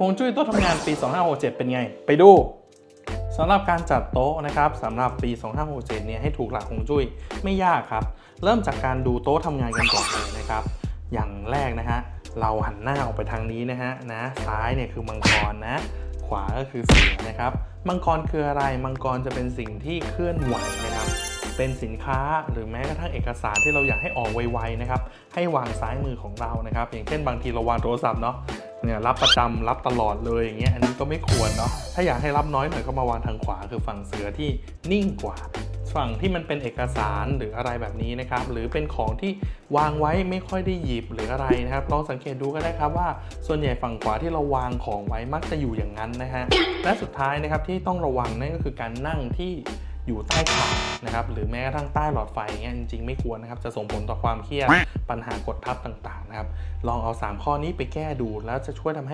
ฮวงจุ้ยโต๊ะทำงานปี 2567 เป็นไง ไปดูสำหรับการจัดโต๊ะนะครับสำหรับปี 2567 เนี่ยให้ถูกหลักฮวงจุ้ยไม่ยากครับ เริ่มจากการดูโต๊ะทำงานกันก่อนเลยนะครับ อย่างแรกนะฮะเราหันหน้าออกไปทางนี้นะฮะนะซ้ายเนี่ยคือมังกรนะ ขวาก็คือเสือนะครับ มังกรคืออะไร มังกรจะเป็นสิ่งที่เคลื่อนไหวนะครับเป็นสินค้าหรือแม้กระทั่งเอกสารที่เราอยากให้ออกไวๆนะครับให้วางซ้ายมือของเรานะครับ อย่างเช่นบางทีเราวางโทรศัพท์เนาะ เนี่ยรับประจำรับตลอดเลยอย่างเงี้ยอันนี้ก็ไม่ควรเนาะถ้าอยากให้รับน้อยหน่อยก็มาวางทางขวาคือฝั่งเสือที่นิ่งกว่าฝั่งที่มันเป็นเอกสารหรืออะไรแบบนี้นะครับ หรือเป็นของที่วางไว้ไม่ค่อยได้หยิบหรืออะไรนะครับลองสังเกตดูก็ได้ครับว่า ส่วนใหญ่ฝั่งขวาที่เราวางของไว้มักจะอยู่อย่างนั้นนะฮะและสุดท้ายนะครับที่ต้องระวังนั่นก็คือการนั่งที่ อยู่ใต้ฉากนะครับหรือแม้กระทั่งใต้หลอดไฟเงี้ยจริงๆไม่ควรนะครับจะส่งผลต่อความเครียดปัญหากดทับต่างๆนะครับลองเอา 3 ข้อนี้ไปแก้ดูแล้วจะช่วยทำให้